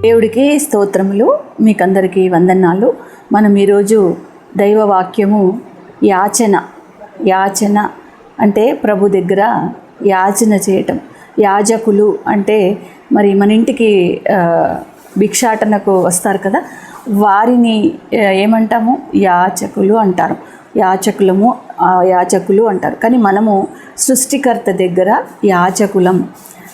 దేవుడికి స్తోత్రములు మీకందరికీ వందనాలు. మనం ఈరోజు దైవవాక్యము యాచన యాచన అంటే ప్రభు దగ్గర యాచన చేయటం. యాజకులు అంటే మరి మన ఇంటికి భిక్షాటనకు వస్తారు కదా వారిని ఏమంటాము? యాచకులు అంటారు. యాచకులము ఆ, యాచకులు అంటారు. కానీ మనము సృష్టికర్త దగ్గర యాచకులం.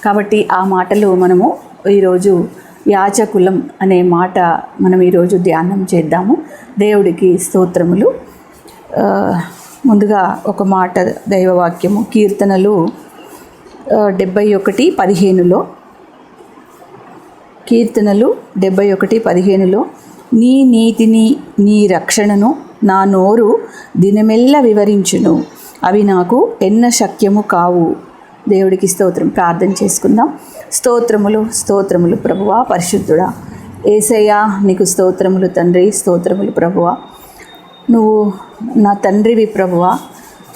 కాబట్టి ఆ మాటలు మనము ఈరోజు యాచకులం అనే మాట మనం ఈరోజు ధ్యానం చేద్దాము. దేవుడికి స్తోత్రములు. ముందుగా ఒక మాట దైవవాక్యము. కీర్తనలు డెబ్భై డెబ్బై ఒకటి పదిహేనులో. కీర్తనలు డెబ్బై ఒకటి పదిహేనులో. నీ నీతిని నీ రక్షణను నా నోరు దినమెల్ల వివరించును. అవి నాకు ఎన్న శక్యము కావు. దేవుడికి స్తోత్రం. ప్రార్థన చేసుకుందాం. స్తోత్రములు స్తోత్రములు ప్రభువా పరిశుద్ధుడా. ఏసయ్యా నీకు స్తోత్రములు తండ్రి స్తోత్రములు ప్రభువా. నువ్వు నా తండ్రివి ప్రభువా.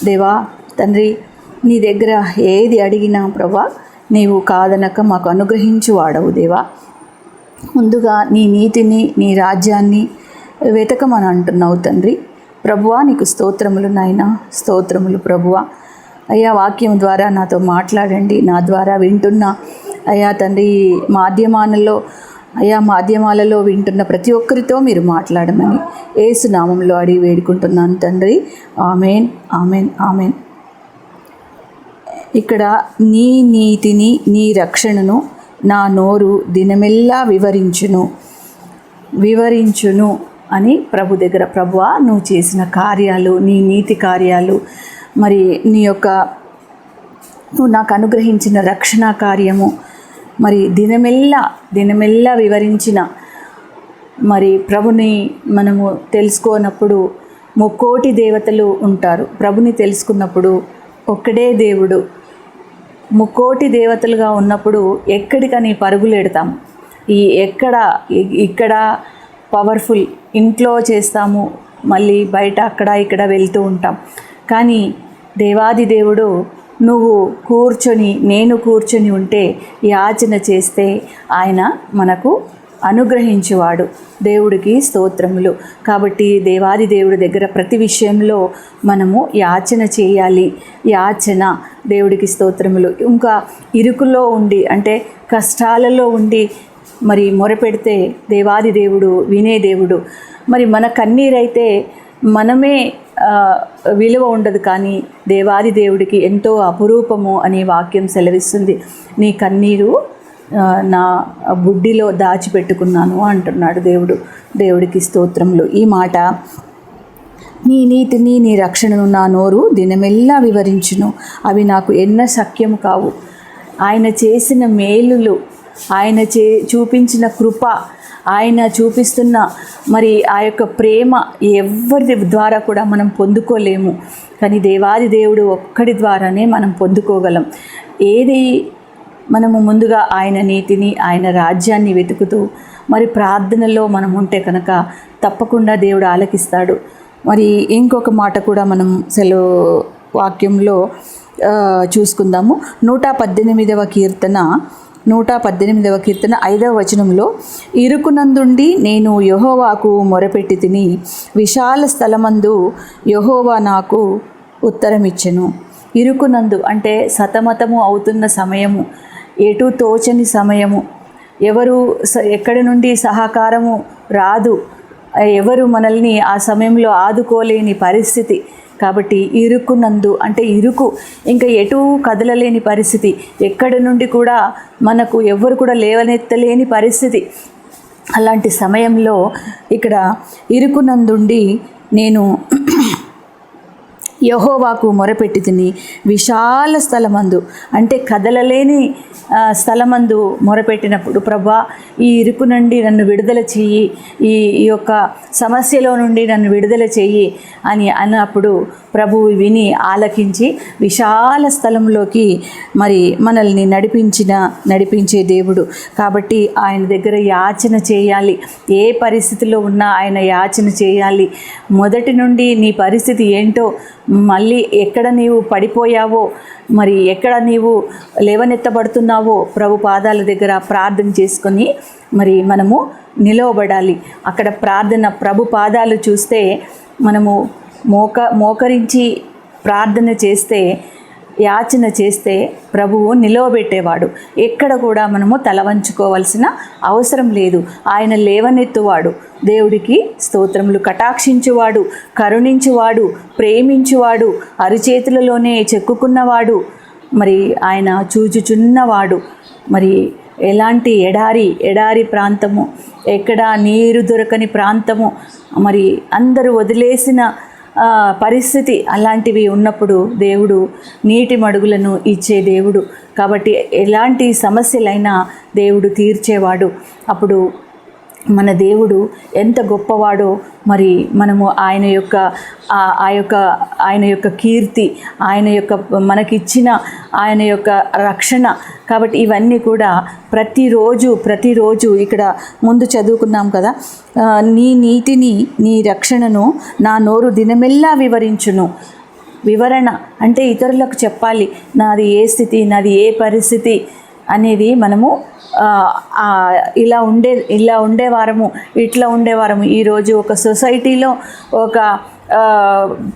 దేవా తండ్రి నీ దగ్గర ఏది అడిగినా ప్రభా నీవు కాదనక మాకు అనుగ్రహించి వాడవు దేవా. ముందుగా నీ నీతిని నీ రాజ్యాన్ని వెతకమని అంటున్నావు తండ్రి. ప్రభువా నీకు స్తోత్రములు నాయన. స్తోత్రములు ప్రభువా. అయ్యా వాక్యం ద్వారా నాతో మాట్లాడండి. నా ద్వారా వింటున్న అయ్యా తండ్రి మాధ్యమాలలో అయ్యా మాధ్యమాలలో వింటున్న ప్రతి ఒక్కరితో మీరు మాట్లాడమని ఏసునామంలో అడిగి వేడుకుంటున్నాను తండ్రి. Amen amen amen. ఇక్కడ నీ నీతిని నీ రక్షణను నా నోరు దినమెల్లా వివరించును వివరించును అని ప్రభు దగ్గర ప్రభువా నువ్వు చేసిన కార్యాలు నీ నీతి కార్యాలు మరి నీ యొక్క నువ్వు నాకు అనుగ్రహించిన రక్షణ కార్యము మరి దినమెల్లా దినమెల్లా వివరించిన మరి ప్రభుని మనము తెలుసుకోనప్పుడు ముక్కోటి దేవతలు ఉంటారు. ప్రభుని తెలుసుకున్నప్పుడు ఒక్కడే దేవుడు. ముక్కోటి దేవతలుగా ఉన్నప్పుడు ఎక్కడికని పరుగులెడతాము ఈ ఎక్కడ ఇక్కడ పవర్ఫుల్ ఇంట్లో చేస్తాము మళ్ళీ బయట అక్కడ ఇక్కడ వెళ్తూ ఉంటాం. కానీ దేవాది దేవుడు నువ్వు కూర్చొని నేను కూర్చొని ఉంటే యాచన చేస్తే ఆయన మనకు అనుగ్రహించువాడు. దేవుడికి స్తోత్రములు. కాబట్టి దేవాది దేవుడి దగ్గర ప్రతి విషయంలో మనము యాచన చేయాలి. యాచన దేవుడికి స్తోత్రములు. ఇంకా ఇరుకులో ఉండి అంటే కష్టాలలో ఉండి మరి మొరపెడితే దేవాది దేవుడు వినే దేవుడు. మరి మన కన్నీరైతే మనమే విలువ ఉండదు కానీ దేవాది దేవుడికి ఎంతో అపురూపము అనే వాక్యం సెలవిస్తుంది. నీ కన్నీరు నా బుడ్డిలో దాచిపెట్టుకున్నాను అంటున్నాడు దేవుడు. దేవుడికి స్తోత్రములు. ఈ మాట నీ నీతిని నీ రక్షణను నా నోరు దినమెల్లా వివరించును. అవి నాకు ఎన్న సఖ్యము కావు. ఆయన చేసిన మేలులు ఆయన చే చూపించిన కృప ఆయన చూపిస్తున్న మరి ఆ యొక్క ప్రేమ ఎవరి ద్వారా కూడా మనం పొందుకోలేము. కానీ దేవాది దేవుడు ఒక్కడి ద్వారానే మనం పొందుకోగలం. ఏది మనము ముందుగా ఆయన నీతిని ఆయన రాజ్యాన్ని వెతుకుతూ మరి ప్రార్థనలో మనం ఉంటే కనుక తప్పకుండా దేవుడు ఆలకిస్తాడు. మరి ఇంకొక మాట కూడా మనం సెలవు వాక్యంలో చూసుకుందాము. నూట పద్దెనిమిదవ కీర్తన నూట పద్దెనిమిదవ కీర్తన ఐదవ వచనంలో ఇరుకునందుండి నేను యహోవాకు మొరపెట్టి తిని విశాల స్థలమందు యహోవా నాకు ఉత్తరమిచ్చెను. ఇరుకునందు అంటే సతమతము అవుతున్న సమయము ఎటు తోచని సమయము. ఎవరు స- ఎక్కడి నుండి సహకారము రాదు. ఎవరు మనల్ని ఆ సమయంలో ఆదుకోలేని పరిస్థితి. కాబట్టి ఇరుకునందు అంటే ఇరుకు ఇంకా ఎటు కదలలేని పరిస్థితి. ఎక్కడి నుండి కూడా మనకు ఎవరు కూడా లేవనెత్తలేని పరిస్థితి. అలాంటి సమయంలో ఇక్కడ ఇరుకునందుండి నేను యహోవాకు మొరపెట్టి తిని విశాల స్థలమందు అంటే కదలలేని స్థలమందు మొరపెట్టినప్పుడు ప్రభా ఈ ఇరుకు నుండి నన్ను విడుదల చెయ్యి ఈ ఈ యొక్క సమస్యలో నుండి నన్ను విడుదల చెయ్యి అని అన్నప్పుడు ప్రభువు విని ఆలకించి విశాల స్థలంలోకి మరి మనల్ని నడిపించిన నడిపించే దేవుడు. కాబట్టి ఆయన దగ్గర యాచన చేయాలి. ఏ పరిస్థితిలో ఉన్నా ఆయన యాచన చేయాలి. మొదటి నుండి నీ పరిస్థితి ఏంటో మళ్ళీ ఎక్కడ నీవు పడిపోయావో మరి ఎక్కడ నీవు లేవనెత్తబడుతున్నావో ప్రభు పాదాల దగ్గర ప్రార్థన చేసుకొని మరి మనము నిలవబడాలి. అక్కడ ప్రార్థన ప్రభు పాదాలు చూస్తే మనము మోక మోకరించి ప్రార్థన చేస్తే యాచన చేస్తే ప్రభువు నిలవబెట్టేవాడు. ఎక్కడ కూడా మనము తల వంచుకోవాల్సిన అవసరం లేదు. ఆయన లేవనెత్తువాడు. దేవుడికి స్తోత్రములు కటాక్షించువాడు కరుణించువాడు ప్రేమించువాడు అరిచేతులలోనే చెక్కుకున్నవాడు మరి ఆయన చూచుచున్నవాడు. మరి ఎలాంటి ఎడారి ఎడారి ప్రాంతము? ఎక్కడ నీరు దొరకని ప్రాంతము? మరి అందరూ వదిలేసిన పరిస్థితి అలాంటివి ఉన్నప్పుడు దేవుడు నీటి మడుగులను ఇచ్చే దేవుడు. కాబట్టి ఎలాంటి సమస్యలైనా దేవుడు తీర్చేవాడు. అప్పుడు మన దేవుడు ఎంత గొప్పవాడో మరి మనము ఆయన యొక్క ఆ- యొక్క ఆయన యొక్క కీర్తి ఆయన యొక్క మనకిచ్చిన ఆయన యొక్క రక్షణ. కాబట్టి ఇవన్నీ కూడా ప్రతిరోజు ప్రతిరోజు ఇక్కడ ముందు చదువుకున్నాం కదా నీ నీతిని నీ రక్షణను నా నోరు దినమెల్లా వివరించును. వివరణ అంటే ఇతరులకు చెప్పాలి నాది ఏ స్థితి నాది ఏ పరిస్థితి అనేది మనము ఇలా ఉండే ఇలా ఉండేవారము ఇట్లా ఉండేవారము ఈరోజు ఒక సొసైటీలో ఒక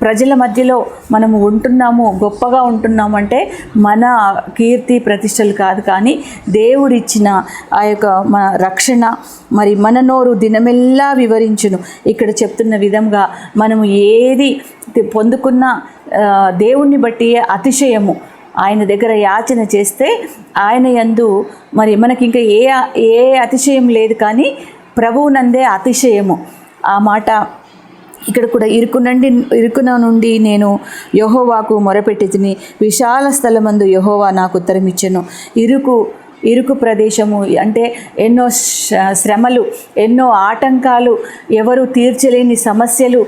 ప్రజల మధ్యలో మనము ఉంటున్నాము గొప్పగా ఉంటున్నాము అంటే మన కీర్తి ప్రతిష్టలు కాదు కానీ దేవుడిచ్చిన ఆ యొక్క మన రక్షణ మరి మన నోరు దినమెల్లా వివరించును. ఇక్కడ చెప్తున్న విధంగా మనము ఏది పొందుకున్న దేవుణ్ణి బట్టి అతిశయము. ఆయన దగ్గర యాచన చేస్తే ఆయన యందు మరి మనకి ఇంకా ఏ ఏ అతిశయం లేదు కానీ ప్రభువునందే అతిశయము. ఆ మాట ఇక్కడ కూడా ఇరుకునండి ఇరుకున నుండి నేను యహోవాకు మొరపెట్టి తిని విశాల స్థలమందు యహోవా నాకు ఉత్తరం ఇచ్చెను. ఇరుకు ఇరుకు ప్రదేశము అంటే ఎన్నో శ్రమలు ఎన్నో ఆటంకాలు ఎవరు తీర్చలేని సమస్యలు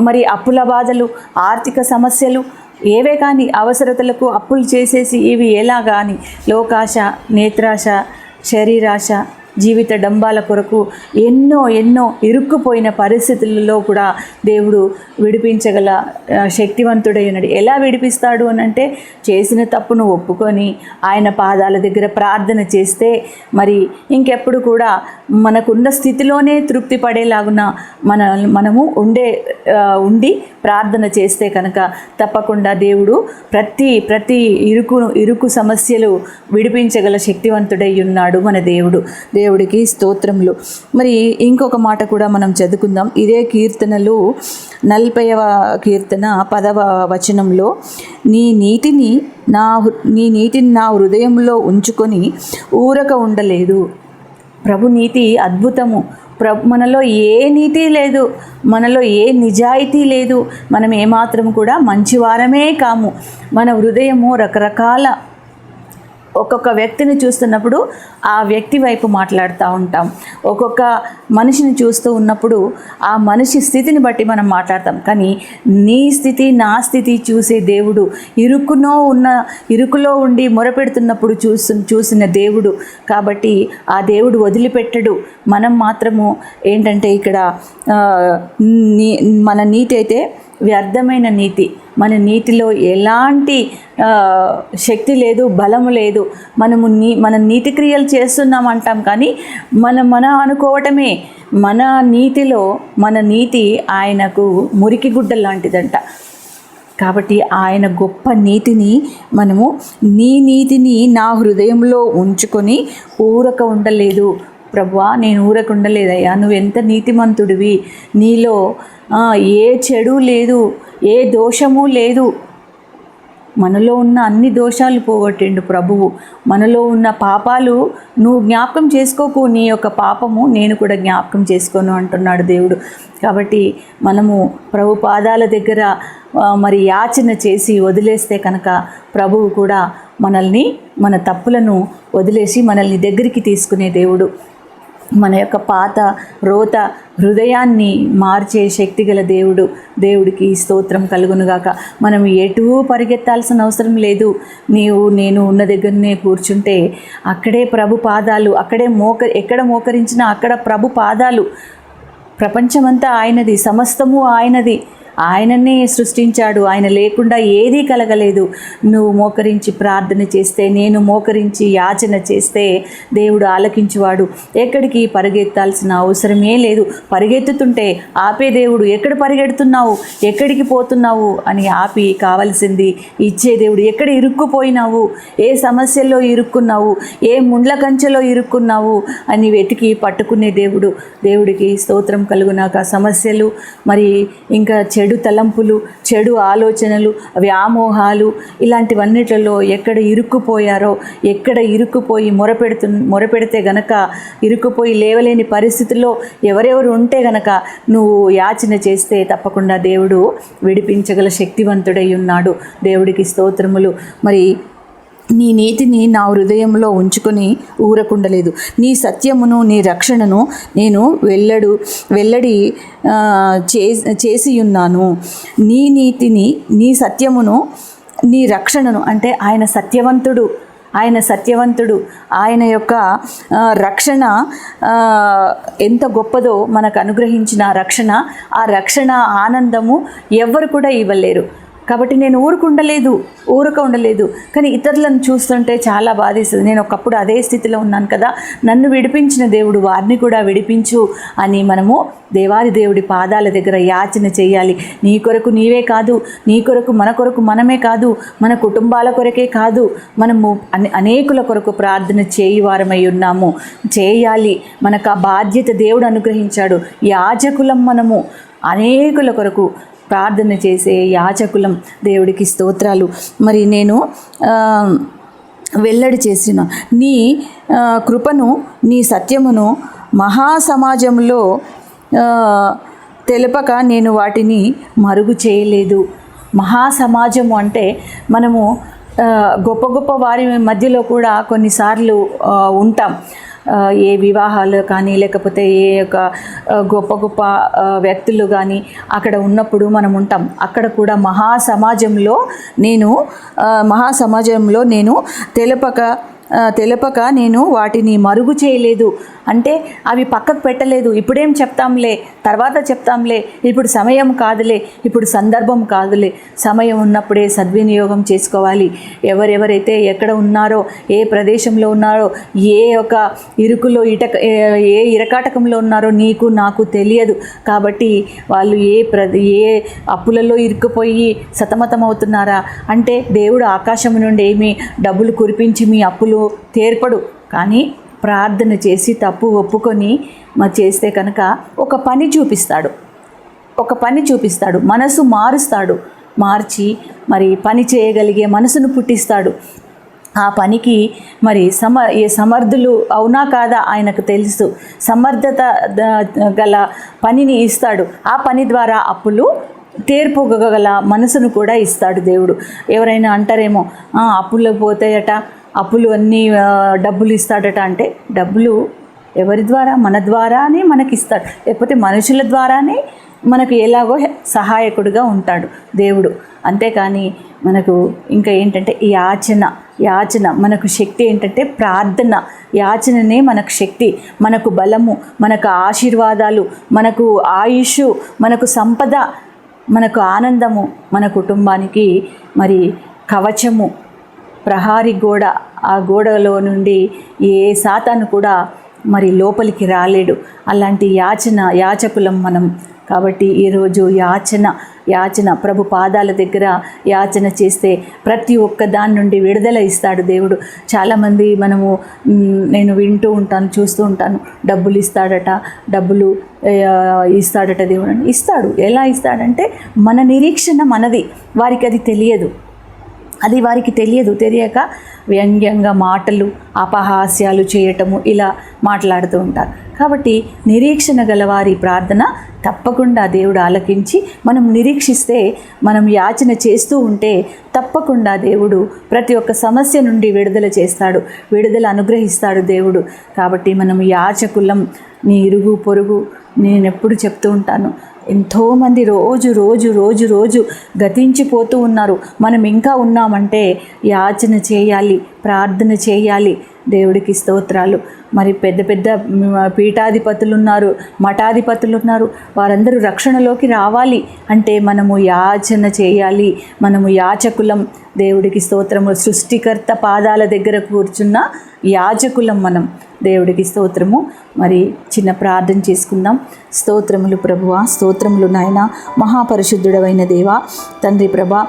మరి అప్పుల బాధలు ఆర్థిక సమస్యలు ఏవే కానీ అవసరతలకు అప్పులు చేసేసి ఇవి ఎలా కానీ లోకాశ నేత్రాశ శరీరాశ జీవిత డంబాల కొరకు ఎన్నో ఎన్నో ఇరుక్కుపోయిన పరిస్థితులలో కూడా దేవుడు విడిపించగల శక్తివంతుడై ఉన్నాడు. ఎలా విడిపిస్తాడు అని అంటే చేసిన తప్పును ఒప్పుకొని ఆయన పాదాల దగ్గర ప్రార్థన చేస్తే మరి ఇంకెప్పుడు కూడా మనకున్న స్థితిలోనే తృప్తి పడేలాగున మన మనము ఉండే ఉండి ప్రార్థన చేస్తే కనుక తప్పకుండా దేవుడు ప్రతి ప్రతి ఇరుకు ఇరుకు సమస్యలు విడిపించగల శక్తివంతుడై ఉన్నాడు మన దేవుడు. దేవుడికి స్తోత్రములు. మరి ఇంకొక మాట కూడా మనం చదువుకుందాం. ఇదే కీర్తనలు నలభైవ కీర్తన పదవ వచనంలో నీ నీతిని నా నీ నీతిని నా హృదయంలో ఉంచుకొని ఊరక ఉండలేదు. ప్రభు నీతి అద్భుతము. ప్రభు మనలో ఏ నీతి లేదు. మనలో ఏ నిజాయితీ లేదు. మనం ఏమాత్రం కూడా మంచివారమే కాము. మన హృదయము రకరకాల ఒక్కొక్క వ్యక్తిని చూస్తున్నప్పుడు ఆ వ్యక్తి వైపు మాట్లాడుతూ ఉంటాం. ఒక్కొక్క మనిషిని చూస్తూ ఉన్నప్పుడు ఆ మనిషి స్థితిని బట్టి మనం మాట్లాడతాం. కానీ నీ స్థితి నా స్థితి చూసే దేవుడు ఇరుకునో ఉన్న ఇరుకులో ఉండి మొరపెడుతున్నప్పుడు చూసు చూసిన దేవుడు. కాబట్టి ఆ దేవుడు వదిలిపెట్టడు. మనం మాత్రము ఏంటంటే ఇక్కడ నీ మన నీతి అయితే వ్యర్థమైన నీతి. మన నీటిలో ఎలాంటి శక్తి లేదు బలము లేదు. మనము నీ మన నీతి క్రియలు చేస్తున్నాం అంటాం కానీ మన మన అనుకోవటమే. మన నీతిలో మన నీతి ఆయనకు మురికి గుడ్డ లాంటిదంట. కాబట్టి ఆయన గొప్ప నీతిని మనము నీ నీతిని నా హృదయంలో ఉంచుకొని ఊరక ఉండలేదు. ప్రభువా నేను ఊరకు ఉండలేదయ్యా నువ్వు ఎంత నీతిమంతుడివి? నీలో ఏ చెడు లేదు ఏ దోషము లేదు. మనలో ఉన్న అన్ని దోషాలు పోగొట్టిండు ప్రభువు. మనలో ఉన్న పాపాలు నువ్వు జ్ఞాపకం చేసుకోకు నీ యొక్క పాపము నేను కూడా జ్ఞాపకం చేసుకోను అంటున్నాడు దేవుడు. కాబట్టి మనము ప్రభు పాదాల దగ్గర మరి యాచన చేసి వదిలేస్తే కనుక ప్రభువు కూడా మనల్ని మన తప్పులను వదిలేసి మనల్ని దగ్గరికి తీసుకునే దేవుడు. మన యొక్క పాత రోత హృదయాన్ని మార్చే శక్తి గల దేవుడు దేవుడికి స్తోత్రం కలుగునుగాక మనం ఎటూ పరిగెత్తాల్సిన అవసరం లేదు. నీవు నేను ఉన్న దగ్గరనే కూర్చుంటే అక్కడే ప్రభు పాదాలు అక్కడే మోక ఎక్కడ మోకరించినా అక్కడ ప్రభు పాదాలు. ప్రపంచమంతా ఆయనది సమస్తము ఆయనది. ఆయననే సృష్టించాడు. ఆయన లేకుండా ఏదీ కలగలేదు. నువ్వు మోకరించి ప్రార్థన చేస్తే నేను మోకరించి యాచన చేస్తే దేవుడు ఆలకించువాడు. ఎక్కడికి పరిగెత్తాల్సిన అవసరమే లేదు. పరిగెత్తుతుంటే ఆపే దేవుడు ఎక్కడ పరిగెడుతున్నావు? ఎక్కడికి పోతున్నావు? అని ఆపి కావలసింది ఇచ్చే దేవుడు. ఎక్కడ ఇరుక్కుపోయినావు? ఏ సమస్యల్లో ఇరుక్కున్నావు? ఏ ముండ్ల కంచెలో ఇరుక్కున్నావు? అని వెతికి పట్టుకునే దేవుడు. దేవుడికి స్తోత్రం కలుగునాక సమస్యలు మరి ఇంకా చెడు చెడు తలంపులు చెడు ఆలోచనలు వ్యామోహాలు ఇలాంటివన్నిటిలో ఎక్కడ ఇరుక్కుపోయారో ఎక్కడ ఇరుక్కుపోయి మొరపెడుతు మొరపెడితే గనక ఇరుక్కుపోయి లేవలేని పరిస్థితుల్లో ఎవరెవరు ఉంటే గనక నువ్వు యాచన చేస్తే తప్పకుండా దేవుడు విడిపించగల శక్తివంతుడై ఉన్నాడు. దేవుడికి స్తోత్రములు. మరి నీ నీతిని నా హృదయంలో ఉంచుకొని ఊరకుండలేదు. నీ సత్యమును నీ రక్షణను నేను వెల్లడు వెల్లడి చేసి ఉన్నాను నీ నీతిని నీ సత్యమును నీ రక్షణను అంటే ఆయన సత్యవంతుడు ఆయన సత్యవంతుడు ఆయన యొక్క రక్షణ ఎంత గొప్పదో మనకు అనుగ్రహించిన రక్షణ ఆ రక్షణ ఆనందము ఎవ్వరు కూడా ఇవ్వలేరు. కాబట్టి నేను ఊరుకుండలేదు ఊరుక ఉండలేదు. కానీ ఇతరులను చూస్తుంటే చాలా బాధేస్తుంది. నేను ఒకప్పుడు అదే స్థితిలో ఉన్నాను కదా. నన్ను విడిపించిన దేవుడు వారిని కూడా విడిపించు అని మనము దేవాది దేవుడి పాదాల దగ్గర యాచన చేయాలి. నీ కొరకు నీవే కాదు నీ కొరకు మన కొరకు మనమే కాదు మన కుటుంబాల కొరకే కాదు మనము అనే- అనేకుల కొరకు ప్రార్థన చేయువారమై ఉన్నాము. చేయాలి. మనకు ఆ బాధ్యత దేవుడు అనుగ్రహించాడు. యాజకులం మనము. అనేకుల కొరకు ప్రార్థన చేసే యాచకులం దేవుడికి స్తోత్రాలు. మరి నేను వెల్లడి చేసిన నీ కృపను నీ సత్యమును మహాసమాజంలో తెలపక నేను వాటిని మరుగు చేయలేదు. మహాసమాజము అంటే మనము గొప్ప గొప్ప వారి మధ్యలో కూడా కొన్నిసార్లు ఉంటాం. ఏ వివాహాలు కానీ లేకపోతే ఏ యొక్క గొప్ప గొప్ప వ్యక్తులు కానీ అక్కడ ఉన్నప్పుడు మనం ఉంటాం. అక్కడ కూడా మహా సమాజంలో నేను మహాసమాజంలో మహా సమాజంలో నేను తెలపక తెలపక నేను వాటిని మరుగు చేయలేదు. అంటే అవి పక్కకు పెట్టలేదు. ఇప్పుడేం చెప్తాంలే? తర్వాత చెప్తాంలే. ఇప్పుడు సమయం కాదులే. ఇప్పుడు సందర్భం కాదులే. సమయం ఉన్నప్పుడే సద్వినియోగం చేసుకోవాలి. ఎవరెవరైతే ఎక్కడ ఉన్నారో ఏ ప్రదేశంలో ఉన్నారో ఏ ఒక ఇరుకులో ఇటక ఏ- ఏ ఇరకాటకంలో ఉన్నారో నీకు నాకు తెలియదు. కాబట్టి వాళ్ళు ఏ ప్ర ఏ అప్పులలో ఇరుక్కుపోయి సతమతం అవుతున్నారా అంటే దేవుడు ఆకాశం నుండి ఏమి డబ్బులు కురిపించి మీ అప్పులు తేర్పడు. కానీ ప్రార్థన చేసి తప్పు ఒప్పుకొని మా చేస్తే కనుక ఒక పని చూపిస్తాడు. ఒక పని చూపిస్తాడు. మనసు మారుస్తాడు. మార్చి మరి పని చేయగలిగే మనసును పుట్టిస్తాడు. ఆ పనికి మరి సమ ఏ సమర్థులు అవునా కాదా ఆయనకు తెలుసు. సమర్థత గల పనిని ఇస్తాడు. ఆ పని ద్వారా అప్పులు తీర్పుగల మనసును కూడా ఇస్తాడు దేవుడు. ఎవరైనా అంటారేమో "ఆ, అప్పులు పోతాయట. అప్పులు అన్నీ డబ్బులు ఇస్తాడట అంటే డబ్బులు ఎవరి ద్వారా? మన ద్వారానే మనకి ఇస్తాడు లేకపోతే మనుషుల ద్వారానే మనకు ఎలాగో సహాయకుడుగా సహాయకుడిగా ఉంటాడు దేవుడు. అంతేకాని మనకు ఇంకా ఏంటంటే ఈ యాచన యాచన మనకు శక్తి ఏంటంటే ప్రార్థన. యాచననే మనకు శక్తి మనకు బలము మనకు ఆశీర్వాదాలు మనకు ఆయుష్ మనకు సంపద మనకు ఆనందము మన కుటుంబానికి మరి కవచము. ప్రహారీ గోడ ఆ గోడలో నుండి ఏ సాతాను కూడా మరి లోపలికి రాలేడు. అలాంటి యాచన యాచకులం మనం. కాబట్టి ఈరోజు యాచన యాచన ప్రభు పాదాల దగ్గర యాచన చేస్తే ప్రతి ఒక్క దాని నుండి విడుదల ఇస్తాడు దేవుడు. చాలామంది మనము నేను వింటూ ఉంటాను చూస్తూ ఉంటాను. డబ్బులు ఇస్తాడట డబ్బులు ఇస్తాడట దేవుడు అని. ఇస్తాడు. ఎలా ఇస్తాడంటే మన నిరీక్షణ మనది. వారికి అది తెలియదు. అది వారికి తెలియదు. తెలియక వ్యంగ్యంగా మాటలు అపహాస్యాలు చేయటము ఇలా మాట్లాడుతూ ఉంటారు. కాబట్టి నిరీక్షణ గల వారి ప్రార్థన తప్పకుండా దేవుడు ఆలకించి మనం నిరీక్షిస్తే మనం యాచన చేస్తూ ఉంటే తప్పకుండా దేవుడు ప్రతి ఒక్క సమస్య నుండి విడుదల చేస్తాడు విడుదల అనుగ్రహిస్తాడు దేవుడు. కాబట్టి మనం యాచకులం నీ ఇరుగు పొరుగు నేను ఎప్పుడు చెప్తూ ఉంటాను. ఎంతోమంది రోజు రోజు రోజు రోజు గతించిపోతూ ఉన్నారు. మనం ఇంకా ఉన్నామంటే యాచన చేయాలి ప్రార్థన చేయాలి. దేవుడికి స్తోత్రాలు. మరి పెద్ద పెద్ద పీఠాధిపతులు ఉన్నారు మఠాధిపతులు ఉన్నారు వారందరూ రక్షణలోకి రావాలి అంటే మనము యాచన చేయాలి. మనము యాచకులం. దేవుడికి స్తోత్రము. సృష్టికర్త పాదాల దగ్గర కూర్చున్న యాచకులం మనం. దేవుడికి స్తోత్రము. మరి చిన్న ప్రార్థన చేసుకుందాం. స్తోత్రములు ప్రభువా స్తోత్రములు నాయన మహాపరిశుద్ధుడవైన దేవ తండ్రి ప్రభా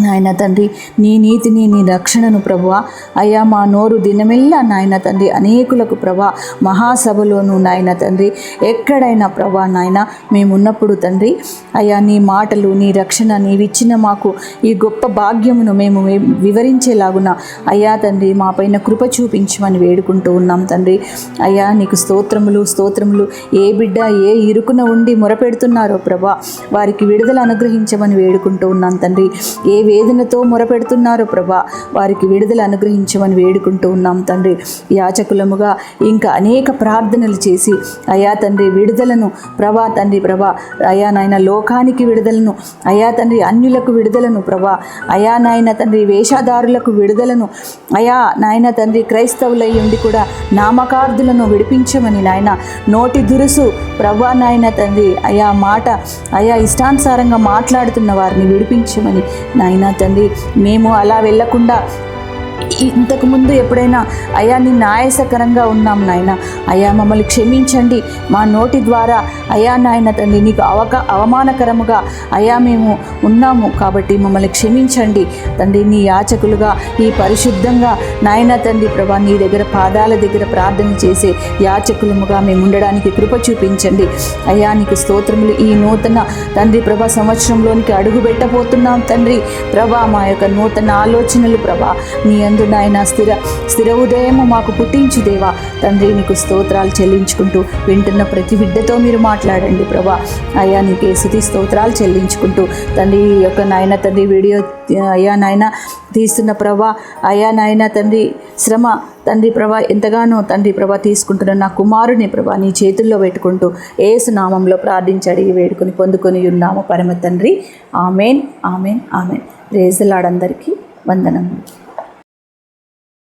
నాయన తండ్రి నీ నీతిని నీ రక్షణను ప్రభా అయ్యా మా నోరు దినమెల్లా నాయన తండ్రి అనేకులకు ప్రభా మహాసభలోను నాయన తండ్రి ఎక్కడైనా ప్రభా నాయన మేమున్నప్పుడు తండ్రి అయ్యా నీ మాటలు నీ రక్షణ నీవిచ్చిన మాకు ఈ గొప్ప భాగ్యమును మేము వివరించేలాగున అయ్యా తండ్రి మా పైన కృప చూపించమని వేడుకుంటూ ఉన్నాం తండ్రి. అయ్యా నీకు స్తోత్రములు స్తోత్రములు ఏ బిడ్డ ఏ ఇరుకున ఉండి మొరపెడుతున్నారో ప్రభా వారికి విడుదల అనుగ్రహించమని వేడుకుంటూ ఉన్నాం తండ్రి. ఏ వేదనతో మొరపెడుతున్నారో ప్రభా. వారికి విడుదల అనుగ్రహించమని వేడుకుంటూ ఉన్నాం తండ్రి. యాచకులముగా ఇంకా అనేక ప్రార్థనలు చేసి అయా తండ్రి విడుదలను ప్రభా తండ్రి ప్రభా. అయా నాయన లోకానికి విడుదలను. అయా తండ్రి అన్యులకు విడుదలను ప్రభా. అయా నాయన తండ్రి వేషధారులకు విడుదలను. అయా నాయన తండ్రి క్రైస్తవులై ఉండి కూడా నామకార్థులను విడిపించమని నాయన. నోటి దురుసు ప్రభా నాయన తండ్రి. అయా మాట అయా ఇష్టానుసారంగా మాట్లాడుతున్న వారిని విడిపించమని నాయన తండ్రి మేము అలా వెళ్ళకుండా ఇంతకుముందు ఎప్పుడైనా అయా నిన్న ఆయాసకరంగా ఉన్నాం నాయన. అయా మమ్మల్ని క్షమించండి. మా నోటి ద్వారా అయా నాయన తండ్రి నీకు అవక అవమానకరముగా అయా మేము ఉన్నాము కాబట్టి మమ్మల్ని క్షమించండి. తండ్రి నీ యాచకులుగా ఈ పరిశుద్ధంగా నాయన తండ్రి ప్రభా నీ దగ్గర పాదాల దగ్గర ప్రార్థన చేసే యాచకులముగా మేము ఉండడానికి కృప చూపించండి. అయా నీకు స్తోత్రములు ఈ నూతన తండ్రి ప్రభా సంవత్సరంలోనికి అడుగు పెట్టబోతున్నాం తండ్రి. ప్రభా మా యొక్క నూతన ఆలోచనలు ప్రభా నీ అందు నాయన స్థిర స్థిర ఉదయము మాకు పుట్టించు దేవా. తండ్రి నీకు స్తోత్రాలు చెల్లించుకుంటూ వింటున్న ప్రతి బిడ్డతో మీరు మాట్లాడండి ప్రభా. అయ్యా నీకే స్థుతి స్తోత్రాలు చెల్లించుకుంటూ. తండ్రి యొక్క నాయన తండ్రి వీడియో అయ్యా నాయన తీస్తున్న ప్రభా అయ్యా నాయన తండ్రి శ్రమ తండ్రి ప్రభా ఎంతగానో తండ్రి ప్రభా తీసుకుంటున్న నా కుమారుని ప్రభా నీ చేతుల్లో పెట్టుకుంటూ ఏసు నామంలో ప్రార్థించి అడిగి వేడుకొని పొందుకొని ఉన్నాము పరమ తండ్రి. Amen amen amen. రేజలాడందరికీ వందనము